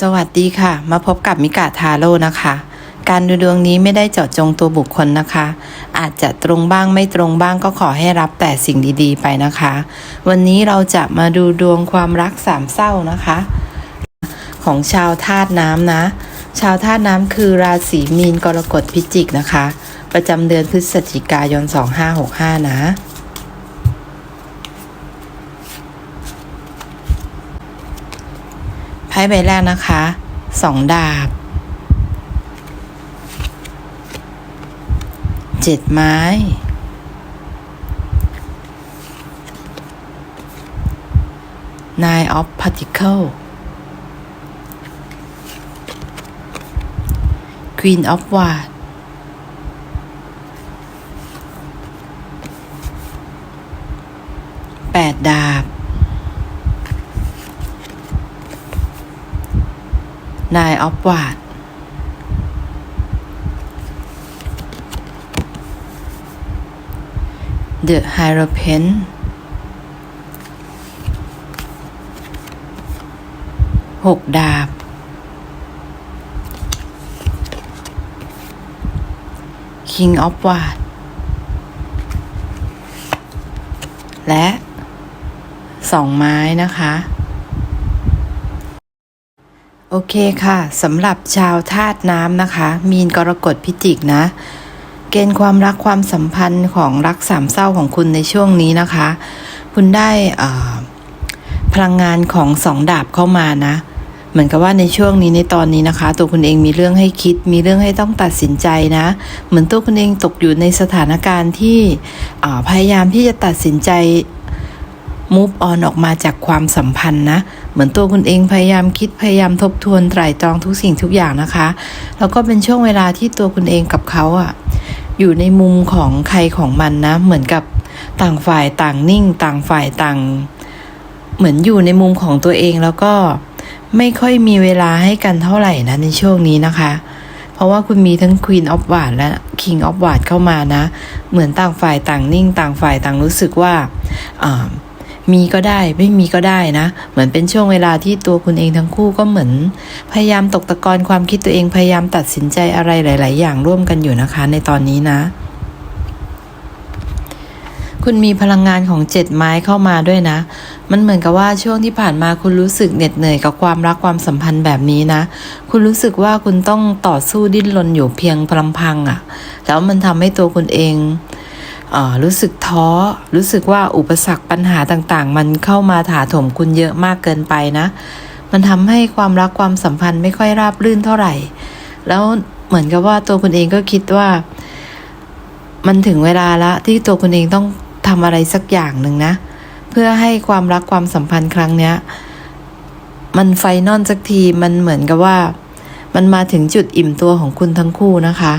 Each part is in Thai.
สวัสดีค่ะ มาพบกับมิกาทาโร่นะคะ การดูดวงนี้ไม่ได้เจาะจงตัวบุคคลนะคะ อาจจะตรงบ้างไม่ตรงบ้างก็ขอให้รับแต่สิ่งดีๆ ไปนะคะ วันนี้เราจะมาดูดวงความรักสามเศร้านะคะ ของชาวธาตุน้ำนะ ชาวธาตุน้ำคือราศีมีนกรกฎพิจิกนะคะ ประจำเดือนพฤศจิกายน 2565 นะ พ่ใบแรกนะคะสองดาบเจ็ดไม้ Nine of Particle Queen of w a d แปดดาบ นายออฟวาดเดอะไฮโรเพนหกดาบคิงออฟ w a ดและสองไม้นะคะ โอเคค่ะสำหรับชาวธาตุน้ำนะคะ มีนกรกฎพิจิกนะ เกณฑ์ความรักความสัมพันธ์ของรักสามเศร้าของคุณในช่วงนี้นะคะ คุณได้อ่อพลังงานของสองดาบเข้ามานะ เหมือนกับว่าในช่วงนี้ในตอนนี้นะคะ ตัวคุณเองมีเรื่องให้คิด มีเรื่องให้ต้องตัดสินใจนะ เหมือนตัวคุณเองตกอยู่ในสถานการณ์ที่พยายามที่จะตัดสินใจ move on ออกมาจากความสัมพันธ์นะ เหมือนตัวคุณเองพยายามคิดพยายามทบทวนไตร่ตรองทุกสิ่งทุกอย่างนะคะ แล้วก็เป็นช่วงเวลาที่ตัวคุณเองกับเขาอะอยู่ในมุมของใครของมันนะ เหมือนกับต่างฝ่ายต่างนิ่ง ต่างฝ่ายต่าง เหมือนอยู่ในมุมของตัวเองแล้วก็ไม่ค่อยมีเวลาให้กันเท่าไหร่นะในช่วงนี้นะคะ เพราะว่าคุณมีทั้ง Queen of w a d และ King of w a d เข้ามานะ เหมือนต่างฝ่ายต่างนิ่ง ต่างฝ่ายต่างรู้สึกว่าอ่า มีก็ได้ไม่มีก็ได้นะ เหมือนเป็นช่วงเวลาที่ตัวคุณเองทั้งคู่ก็เหมือน พยายามตกตะกอนความคิดตัวเองพยายามตัดสินใจอะไรหลาย ๆ อย่างร่วมกันอยู่นะคะ ในตอนนี้นะ คุณมีพลังงานของเจ็ดไม้เข้ามาด้วยนะ มันเหมือนกับว่าช่วงที่ผ่านมาคุณรู้สึกเหน็ดเหนื่อยกับความรักความสัมพันธ์แบบนี้นะ คุณรู้สึกว่าคุณต้องต่อสู้ดิ้นรนอยู่เพียงพลำพังอะ่ะ แล้วมันทำให้ตัวคุณเอง รู้สึกท้อ รู้สึกว่าอุปสรรคปัญหาต่างๆ มันเข้ามาถาโถมคุณเยอะมากเกินไปนะ มันทำให้ความรักความสัมพันธ์ไม่ค่อยราบรื่นเท่าไหร่ แล้วเหมือนกับว่าตัวคุณเองก็คิดว่า มันถึงเวลาละที่ตัวคุณเองต้องทำอะไรสักอย่างหนึ่งนะ เพื่อให้ความรักความสัมพันธ์ครั้งเนี้ย มันไฟนอลสักทีมันเหมือนกับว่า มันมาถึงจุดอิ่มตัวของคุณทั้งคู่นะคะ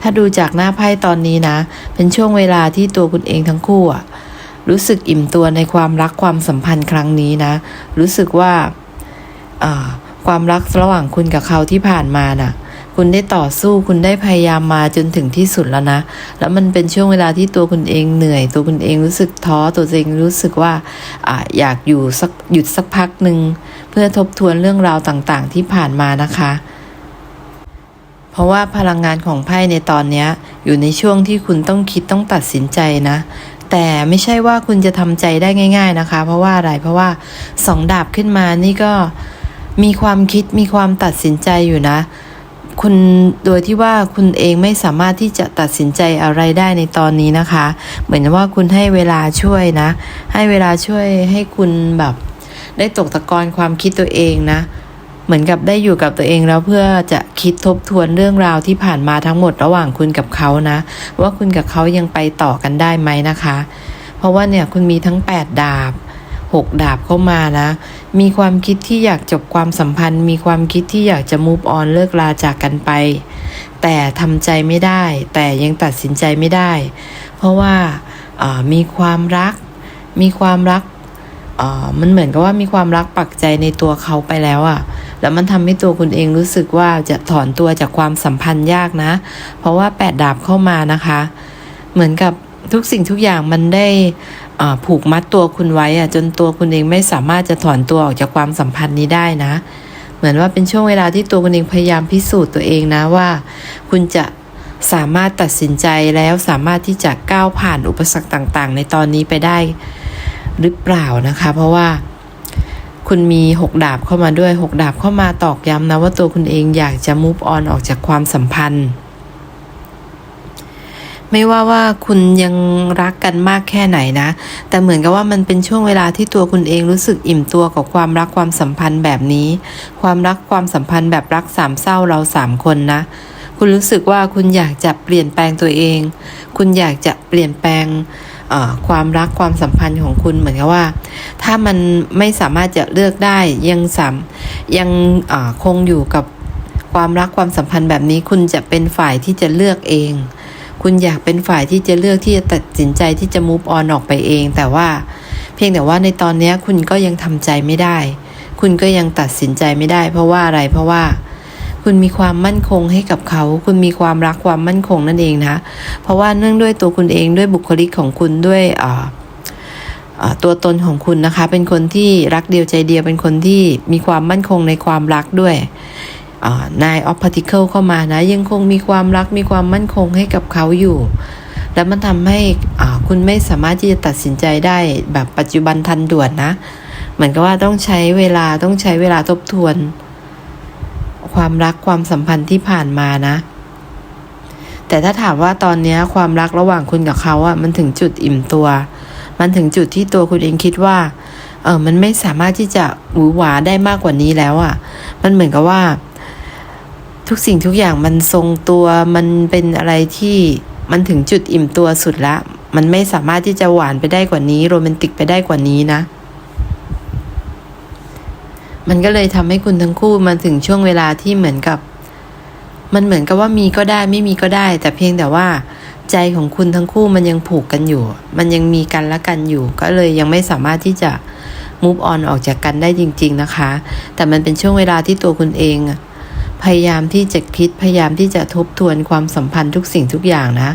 ถ้าดูจากหน้าไพ่ตอนนี้นะ เป็นช่วงเวลาที่ตัวคุณเองทั้งคู่อะรู้สึกอิ่มตัวในความรักความสัมพันธ์ครั้งนี้นะ รู้สึกว่าความรักระหว่างคุณกับเขาที่ผ่านมาน่ะ คุณได้ต่อสู้คุณได้พยายามมาจนถึงที่สุดแล้วนะ แล้วมันเป็นช่วงเวลาที่ตัวคุณเองเหนื่อย ตัวคุณเองรู้สึกท้อตัวเองรู้สึกว่าออยากอยู่สักหยุดสักพักหนึ่งเพื่อทบทวนเรื่องราวต่างๆ ที่ผ่านมานะคะ ราะว่าพลังงานของไพ่ในตอนนี้อยู่ในช่วงที่คุณต้องคิดต้องตัดสินใจนะ แต่ไม่ใช่ว่าคุณจะทำใจได้ง่าย ๆนะคะ เพราะว่าอะไรเพราะว่าสองดาบขึ้นมานี่ก็มีความคิดมีความตัดสินใจอยู่นะ คุณโดยที่ว่าคุณเองไม่สามารถที่จะตัดสินใจอะไรได้ในตอนนี้นะคะ เหมือนว่าคุณให้เวลาช่วยนะ ให้เวลาช่วยให้คุณแบบ ได้ตกตะกอนความคิดตัวเองนะ เหมือนกับได้อยู่กับตัวเองแล้วเพื่อจะคิดทบทวนเรื่องราวที่ผ่านมาทั้งหมดระหว่างคุณกับเขานะ ว่าคุณกับเขายังไปต่อกันได้ไหมนะคะ เพราะว่าเนี่ยคุณมีทั้ง 8 ดาบ6ดาบเข้ามานะ มีความคิดที่อยากจบความสัมพันธ์ มีความคิดที่อยากจะ move on เลิกลาจากกันไป แต่ทำใจไม่ได้ แต่ยังตัดสินใจไม่ได้ เพราะว่าามีความรัก มีความรักมันเหมือนกับว่ามีความรักปักใจในตัวเขาไปแล้วอะ่ะ แล้วมันทำให้ตัวคุณเองรู้สึกว่าจะถอนตัวจากความสัมพันธ์ยากนะ เพราะว่าแปดดาบเข้ามานะคะ เหมือนกับทุกสิ่งทุกอย่างมันได้ผูกมัดตัวคุณไว้อะจนตัวคุณเองไม่สามารถจะถอนตัวออกจากความสัมพันธ์นี้ได้นะ เหมือนว่าเป็นช่วงเวลาที่ตัวคุณเองพยายามพิสูจน์ตัวเองนะว่า คุณจะสามารถตัดสินใจแล้วสามารถที่จะก้าวผ่านอุปสรรคต่าง ๆ ในตอนนี้ไปได้หรือเปล่านะคะ เพราะว่า คุณมีหกดาบเข้ามาด้วยหกดาบเข้ามาตอกย้ำนะว่าตัวคุณเองอยากจะ move on ออกจากความสัมพันธ์ ไม่ว่าว่าคุณยังรักกันมากแค่ไหนนะ แต่เหมือนกับว่ามันเป็นช่วงเวลาที่ตัวคุณเองรู้สึกอิ่มตัวกับความรักความสัมพันธ์แบบนี้ ความรักความสัมพันธ์แบบรักสามเศร้าเราสามคนนะคุณรู้สึกว่าคุณอยากจะเปลี่ยนแปลงตัวเอง คุณอยากจะเปลี่ยนแปลง ความรักความสัมพันธ์ของคุณเหมือนกับว่า ถ้ามันไม่สามารถจะเลือกได้ยังสามยังคงอยู่กับความรักความสัมพันธ์แบบนี้คุณจะเป็นฝ่ายที่จะเลือกเอง คุณอยากเป็นฝ่ายที่จะเลือกที่จะตัดสินใจที่จะ move on ออกไปเอง แต่ว่าเพียงแต่ว่าในตอนนี้คุณก็ยังทำใจไม่ได้ คุณก็ยังตัดสินใจไม่ได้ เพราะว่าอะไรเพราะว่า คุณมีความมั่นคงให้กับเขา คุณมีความรักความมั่นคงนั่นเองนะ เพราะว่าเนื่องด้วยตัวคุณเองด้วยบุคลิกของคุณด้วยตัวตนของคุณนะคะ เป็นคนที่รักเดียวใจเดียวเป็นคนที่มีความมั่นคงในความรักด้วยนายออฟพาร์ติเคิลเข้ามานะ ยังคงมีความรักมีความมั่นคงให้กับเขาอยู่ แล้วมันทำให้คุณไม่สามารถที่จะตัดสินใจได้แบบปัจจุบันทันด่วนนะ เหมือนกับว่าต้องใช้เวลาต้องใช้เวลาทบทวน ความรักความสัมพันธ์ที่ผ่านมานะ แต่ถ้าถามว่าตอนนี้ความรักระหว่างคุณกับเขาอะมันถึงจุดอิ่มตัว มันถึงจุดที่ตัวคุณเองคิดว่าเออมันไม่สามารถที่จะหวือหวาได้มากกว่านี้แล้วอะมันเหมือนกับว่า ทุกสิ่งทุกอย่างมันทรงตัว มันเป็นอะไรที่มันถึงจุดอิ่มตัวสุดละ มันไม่สามารถที่จะหวานไปได้กว่านี้ โรแมนติกไปได้กว่านี้นะ มันก็เลยทำให้คุณทั้งคู่มาถึงช่วงเวลาที่เหมือนกับ มันเหมือนกับว่ามีก็ได้ไม่มีก็ได้ แต่เพียงแต่ว่า ใจของคุณทั้งคู่มันยังผูกกันอยู่ มันยังมีกันและกันอยู่ ก็เลยยังไม่สามารถที่จะ move on ออกจากกันได้จริง ๆนะคะ แต่มันเป็นช่วงเวลาที่ตัวคุณเองพยายามที่จะคิดพยายามที่จะทบทวนความสัมพันธ์ทุกสิ่งทุกอย่างนะ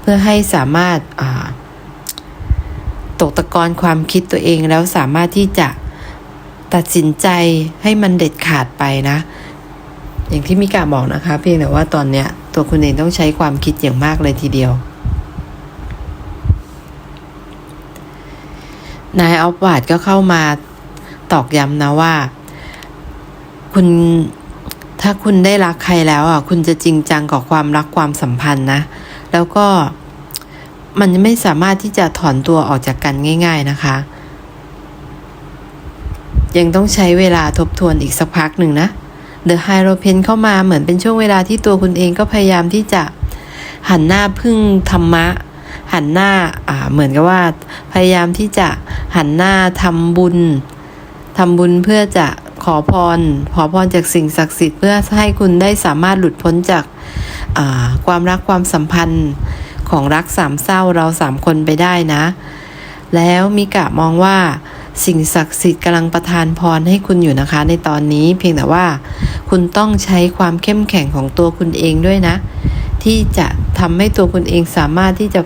เพื่อให้สามารถาตกตะกอนความคิดตัวเองแล้วสามารถที่จะ ตัดสินใจให้มันเด็ดขาดไปนะ อย่างที่มิกาบอกนะคะ เพียงแต่ว่าตอนเนี้ย ตัวคุณเองต้องใช้ความคิดอย่างมากเลยทีเดียวนายออฟวาดก็เข้ามาตอกย้ำนะว่า คุณถ้าคุณได้รักใครแล้วอะ คุณจะจริงจังกับความรักความสัมพันธ์นะ แล้วก็มันไม่สามารถที่จะถอนตัวออกจากกันง่าย ๆนะคะ ยังต้องใช้เวลาทบทวนอีกสักพักหนึ่งนะเดอะไฮโรเพนเข้ามาเหมือนเป็นช่วงเวลาที่ตัวคุณเองก็พยายามที่จะหันหน้าพึ่งธรรมะ หันหน้าอ่าเหมือนกับว่า พยายามที่จะหันหน้าทำบุญทำบุญเพื่อจะขอพร ขอพรจากสิ่งศักดิ์สิทธิ์เพื่อให้คุณได้สามารถหลุดพ้นจากาความรักความสัมพันธ์ของรักสามเศร้าเราสามคนไปได้นะ แล้วมิกะมองว่า สิ่งศักดิ์สิทธิ์กำลังประทานพรให้คุณอยู่นะคะ ในตอนนี้เพียงแต่ว่า คุณต้องใช้ความเข้มแข็งของตัวคุณเองด้วยนะ ที่จะทำให้ตัวคุณเองสามารถที่จะ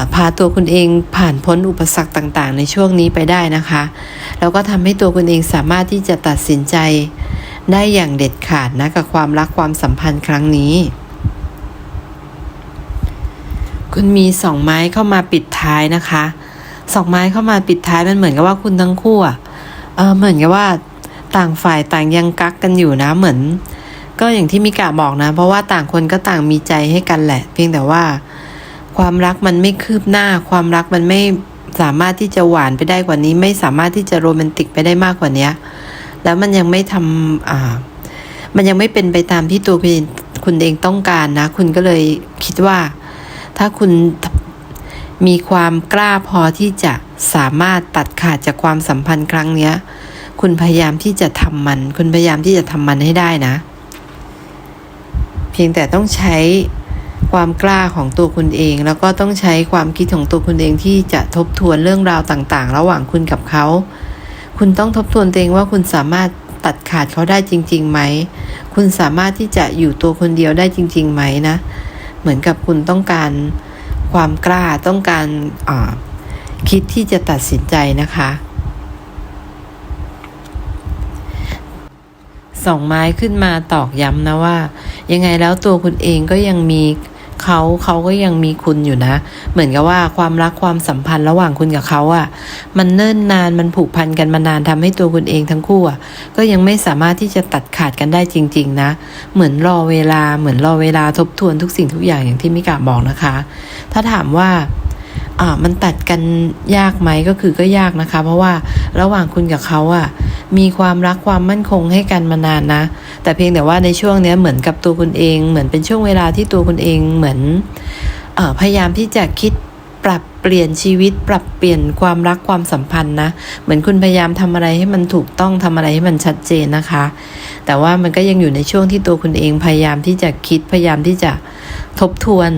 าพาตัวคุณเองผ่านพ้นอุปสรรคต่างๆ ในช่วงนี้ไปได้นะคะ แล้วก็ทำให้ตัวคุณเองสามารถที่จะตัดสินใจได้อย่างเด็ดขาดนะกับความรักความสัมพันธ์ครั้งนี้ คุณมีสองไม้เข้ามาปิดท้ายนะคะ สองไม้เข้ามาปิดท้ายมันเหมือนกับว่าคุณทั้งคู่อะเออเหมือนกับว่าต่างฝ่ายต่างยังกักกันอยู่นะเหมือน ก็อย่างที่มิกาบอกนะ เพราะว่าต่างคนก็ต่างมีใจให้กันแหละ เพียงแต่ว่า ความรักมันไม่คืบหน้า ความรักมันไม่สามารถที่จะหวานไปได้กว่านี้ ไม่สามารถที่จะโรแมนติกไปได้มากกว่านี้แล้วมันยังไม่ทำอ่า มันยังไม่เป็นไปตามที่ตัวคุณเองต้องการนะ คุณก็เลยคิดว่า ถ้าคุณ มีความกล้าพอที่จะสามารถตัดขาดจากความสัมพันธ์ครั้งเนี้ย คุณพยายามที่จะทำมัน คุณพยายามที่จะทำมันให้ได้นะ เพียงแต่ต้องใช้ความกล้าของตัวคุณเอง แล้วก็ต้องใช้ความคิดของตัวคุณเองที่จะทบทวนเรื่องราวต่างๆ ระหว่างคุณกับเขา คุณต้องทบทวนตัวเองว่าคุณสามารถตัดขาดเขาได้จริงๆไหม คุณสามารถที่จะอยู่ตัวคนเดียวได้จริงๆไหมนะ เหมือนกับคุณต้องการ ความกล้าต้องการคิดที่จะตัดสินใจนะคะสองไม้ขึ้นมาตอกย้ำนะว่า ยังไงแล้วตัวคุณเองก็ยังมี เขาเขาก็ยังมีคุณอยู่นะ เหมือนกับว่าความรักความสัมพันธ์ระหว่างคุณกับเขาอะ่ะ มันเนิ่นนานมันผูกพันกันมานานทำให้ตัวคุณเองทั้งคู่อะ่ะ ก็ยังไม่สามารถที่จะตัดขาดกันได้จริง ๆ นะ เหมือนรอเวลาเหมือนรอเวลาทบทวนทุกสิ่งทุกอย่างอย่างที่มิกาบอกนะคะ ถ้าถามว่าอ่ามันตัดกันยากไหมก็คือก็ยากนะคะ เพราะว่าระหว่างคุณกับเขาอะ มีความรักความมั่นคงให้กันมานานนะ แต่เพียงแต่ว่าในช่วงนี้เหมือนกับตัวคุณเอง เหมือนเป็นช่วงเวลาที่ตัวคุณเองเหมือนออพยายามที่จะคิดปรับเปลี่ยนชีวิต ปรับเปลี่ยนความรักความสัมพันธ์นะ เหมือนคุณพยายามทำอะไรให้มันถูกต้องทำอะไรให้มันชัดเจนนะคะ แต่ว่ามันก็ยังอยู่ในช่วงที่ตัวคุณเองพยายามที่จะคิดพยายามที่จะทบทวน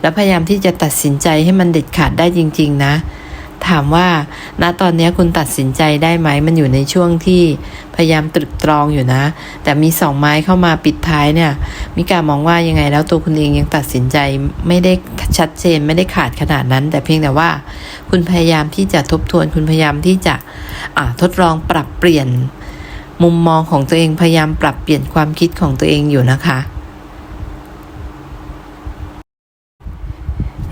และพยายามที่จะตัดสินใจให้มันเด็ดขาดได้จริง ๆ นะ ถามว่า ณตอนนี้คุณตัดสินใจได้ไหม มันอยู่ในช่วงที่พยายามตรึกตรองอยู่นะ แต่มีสองไม้เข้ามาปิดท้ายเนี่ย มิกามองว่ายังไงแล้วตัวคุณเองยังตัดสินใจไม่ได้ชัดเจนไม่ได้ขาดขนาดนั้น แต่เพียงแต่ว่า คุณพยายามที่จะทบทวนคุณพยายามที่จะทดลองปรับเปลี่ยน มุมมองของตัวเองพยายามปรับเปลี่ยนความคิดของตัวเองอยู่นะคะ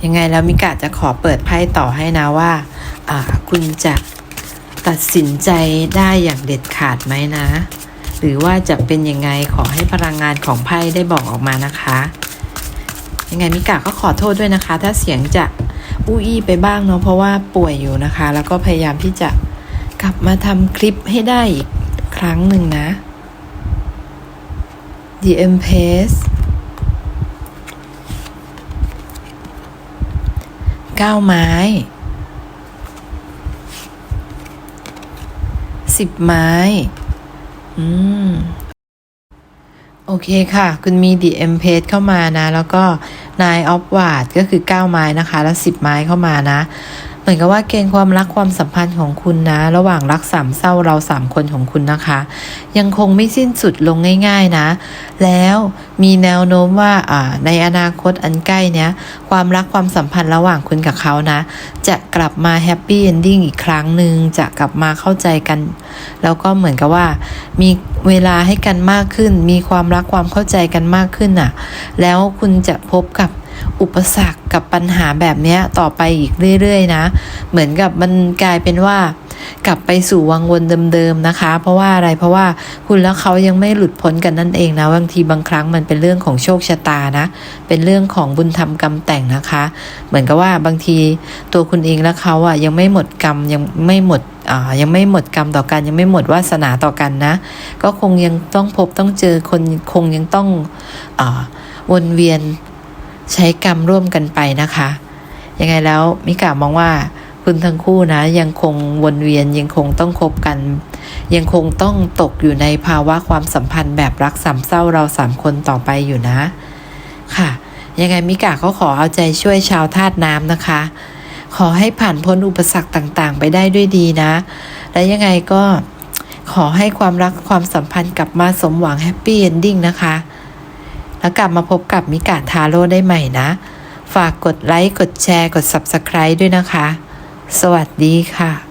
ยังไงแล้วมิกะจะขอเปิดไพ่ต่อให้นะว่าคุณจะตัดสินใจได้อย่างเด็ดขาดไหมนะ หรือว่าจะเป็นยังไงขอให้พลังงานของไพ่ได้บอกออกมานะคะ ยังไงมิกะก็ขอโทษด้วยนะคะ ถ้าเสียงจะอู้อี้ไปบ้างเนาะเพราะว่าป่วยอยู่นะคะ แล้วก็พยายามที่จะกลับมาทำคลิปให้ได้อีกครั้งหนึ่งนะ The Empress เก้าไม้สิบไม้ อืม โอเคค่ะ คุณมีดีเอ็มเพจเข้ามานะ แล้วก็นายออฟวาดก็คือ9ไม้นะคะ แล้ว10ไม้เข้ามานะ มือนกับว่าเกณฑ์ความรักความสัมพันธ์ของคุณนะ ระหว่างรักสามเศร้าเราสามคนของคุณนะคะ ยังคงไม่สิ้นสุดลงง่าย ๆนะ แล้วมีแนวโน้มว่าในอนาคตอันใกล้เนี้ยความรักความสัมพันธ์ระหว่างคุณกับเขานะ จะกลับมาแฮปปี้เอนดิ้งอีกครั้งหนึ่งจะกลับมาเข้าใจกัน แล้วก็เหมือนกับว่า มีเวลาให้กันมากขึ้น มีความรักความเข้าใจกันมากขึ้นน่ะ แล้วคุณจะพบกับ อุปสรรคกับปัญหาแบบนี้ต่อไปอีกเรื่อยๆนะ เหมือนกับมันกลายเป็นว่ากลับไปสู่วังวนเดิมๆนะคะ เพราะว่าอะไรเพราะว่าคุณและเขายังไม่หลุดพ้นกันนั่นเองนะบางทีบางครั้งมันเป็นเรื่องของโชคชะตานะ เป็นเรื่องของบุญธรรมกรรมแต่งนะคะ เหมือนกับว่าบางทีตัวคุณเองและเขาอะยังไม่หมดกรรมยังไม่หมดยังไม่หมดกรรมต่อกันยังไม่หมดวาสนาต่อกันนะ ก็คงยังต้องพบต้องเจอคนคงยังต้องอวนเวียน ใช้กรรมร่วมกันไปนะคะ ยังไงแล้วมิกามองว่าคุณทั้งคู่นะ ยังคงวนเวียนยังคงต้องคบกัน ยังคงต้องตกอยู่ในภาวะความสัมพันธ์แบบรักสามเศร้าเราสามคนต่อไปอยู่นะ ค่ะ ยังไงมิกาก็ขอเอาใจช่วยชาวธาตุน้ำนะคะ ขอให้ผ่านพ้นอุปสรรคต่างๆ ไปได้ด้วยดีนะ และยังไงก็ขอให้ความรักความสัมพันธ์กลับมาสมหวังแฮปปี้เอนดิ้งนะคะ แล้วกลับมาพบกับมิกาทาโร่ได้ใหม่นะ ฝากกดไลค์ กดแชร์ กด Subscribe ด้วยนะคะ สวัสดีค่ะ